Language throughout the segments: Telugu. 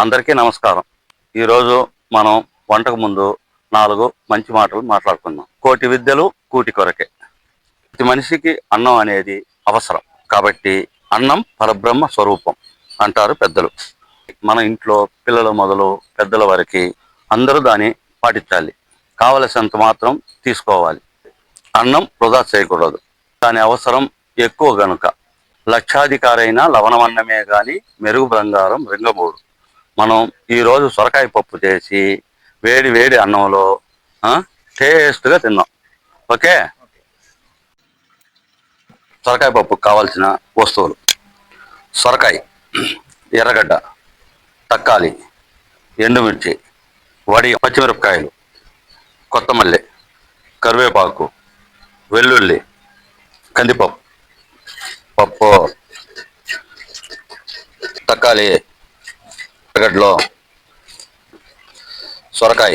అందరికీ నమస్కారం. ఈరోజు మనం వంటకు ముందు నాలుగు మంచి మాటలు మాట్లాడుకుందాం. కోటి విద్యలు కూటి కొరకే. ప్రతి మనిషికి అన్నం అనేది అవసరం. కాబట్టి అన్నం పరబ్రహ్మ స్వరూపం అంటారు పెద్దలు. మన ఇంట్లో పిల్లల మొదలు పెద్దల వరకు అందరూ దాన్ని పాటించాలి. కావలసినంత మాత్రం తీసుకోవాలి. అన్నం వృధా చేయకూడదు. దాని అవసరం ఎక్కువ గనుక. లక్షాధికారైన లవణమన్నమే కానీ మెరుగు బంగారం రింగమూడు మనం ఈరోజు సొరకాయ పప్పు చేసి వేడి వేడి అన్నంలో టేస్ట్గా తిన్నాం. ఓకే? సొరకాయ పప్పుకు కావాల్సిన వస్తువులు. సొరకాయ ఎర్రగడ్డ తక్కాలి ఎండుమిర్చి వడి పచ్చిమిరపకాయలు కొత్తమల్లి కరివేపాకు వెల్లుల్లి కందిపప్పు పప్పు తక్కాలి ఎర్రగడ్డలో సొరకాయ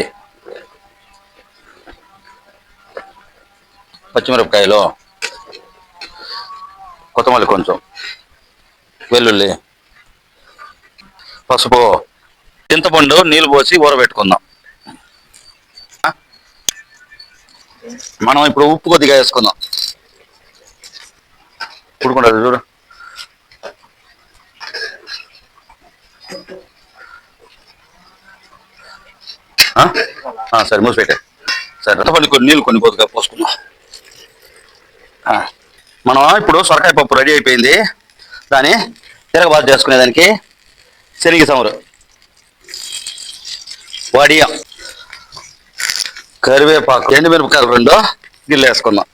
పచ్చిమిరపకాయలు కొత్తమల్లి కొంచెం వెల్లుల్లి పసుపు చింతపండు నీళ్ళు పోసి ఊరబెట్టుకుందాం. మనం ఇప్పుడు ఉప్పు కొద్దిగా వేసుకుందాం. ఉడుకుంటుంది చూడు. సరే మూసిపెట్టే. సరే రథపల్లి కొన్ని నీళ్ళు కొన్ని కొద్దిగా పోసుకున్నా మనం ఇప్పుడు సొరకాయ పప్పు రెడీ అయిపోయింది. దాన్ని తిరగబాటు చేసుకునేదానికి శనగ సమరు వడియం. కరివేపాకు ఎండుమిరపకాయలు రెండు గిల్లు వేసుకుందాం.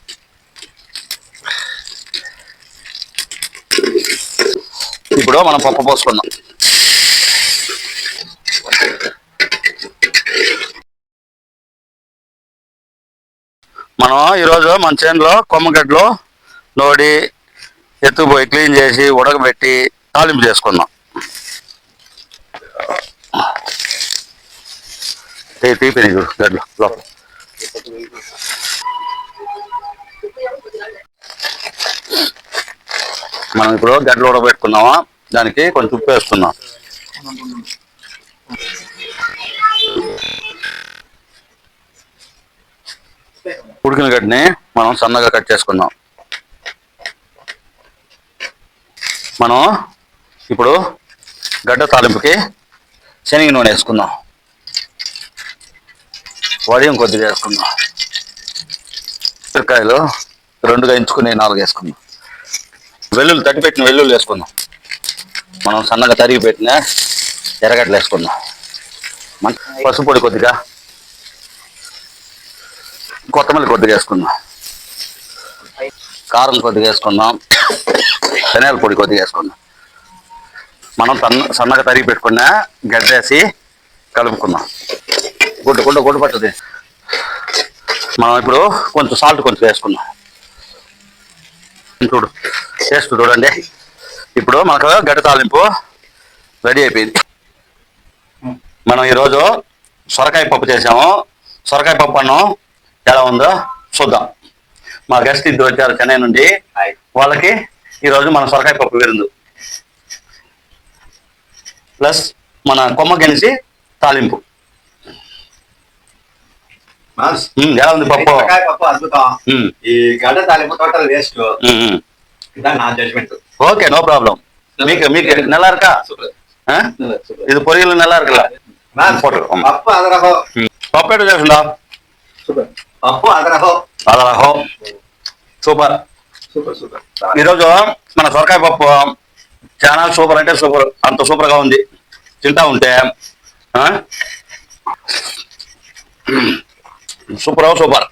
ఇప్పుడు మనం పప్పు పోసుకుందాం. మనం ఈరోజు మన చేనులో కొమ్మగడ్డలు నోడి ఎత్తుకుపోయి క్లీన్ చేసి ఉడకబెట్టి తాలింపు చేసుకుందాం. తీపి గడ్డలు లోపల. మనం ఇప్పుడు గడ్డలు ఉడకబెట్టుకున్నామా దానికి కొంచెం ఉప్పు వేసుకుందాం. ఉడికిన గడ్డని మనం సన్నగా కట్ చేసుకుందాం. మనం ఇప్పుడు గడ్డ తాలింపుకి శనగ నూనె వేసుకుందాం. వడియం కొద్దిగా వేసుకుందాం. మిరపకాయలు రెండుగా ఎంచుకుని నాలుగు వేసుకుందాం. వెల్లుల్లి తట్టి పెట్టిన వెల్లుల్లి వేసుకుందాం. మనం సన్నగా తరిగి పెట్టిన ఎర్రగడ్డలు వేసుకుందాం. మన పసుపు పొడి కొద్దిగా. కొత్తమల్లి కొద్దిగా వేసుకుందాం. కారం కొద్దిగా వేసుకుందాం. ధనియాల పొడి కొద్దిగా వేసుకుందాం. మనం సన్న సన్నగా తరిగి పెట్టుకున్న గడ్డేసి కలుపుకుందాం. గుడ్డు గుడ్డ గుడ్డు పట్టుది. మనం ఇప్పుడు కొంచెం సాల్ట్ కొంచెం వేసుకుందాం. చూడు టేస్ట్ చూడండి. ఇప్పుడు మనకు గడ్డ తాలింపు రెడీ అయిపోయింది. మనం ఈరోజు సొరకాయ పప్పు చేసాము. సొరకాయ పప్పు అన్నం ఎలా ఉందో చూద్దాం మా గెస్ట్ ఇద్దరు వచ్చారు చెన్నై నుండి వాళ్ళకి ఈరోజు మన సొరకాయ పప్పు విరుందు ప్లస్ మన కొమ్మ గెలిసి తాలింపు మాస్, ఉమ్, ఎలా ఉంది పప్పు మిరపకాయ పప్పు అద్భుతం ఉమ్, ఈ గడ్డ తాలింపు టోటల్ వేస్ట్ ఉమ్, ఉమ్. ఇదా నా జడ్జ్మెంట్ ఓకే నో ప్రాబ్లం మీకు మీకు நல்லா இருக்கா ఆ? ఇది పొరియలు நல்லா இருக்குல்ல போட்டு ஆமா. పప్పు పప్పు అదరహో అదరహో సూపర్. Super super. ఈరోజు మన సొరకాయ పప్పు చాలా సూపర్ అంటే సూపర్. అంత సూపర్గా ఉంది. తింటా ఉంటే ఆ? Super super.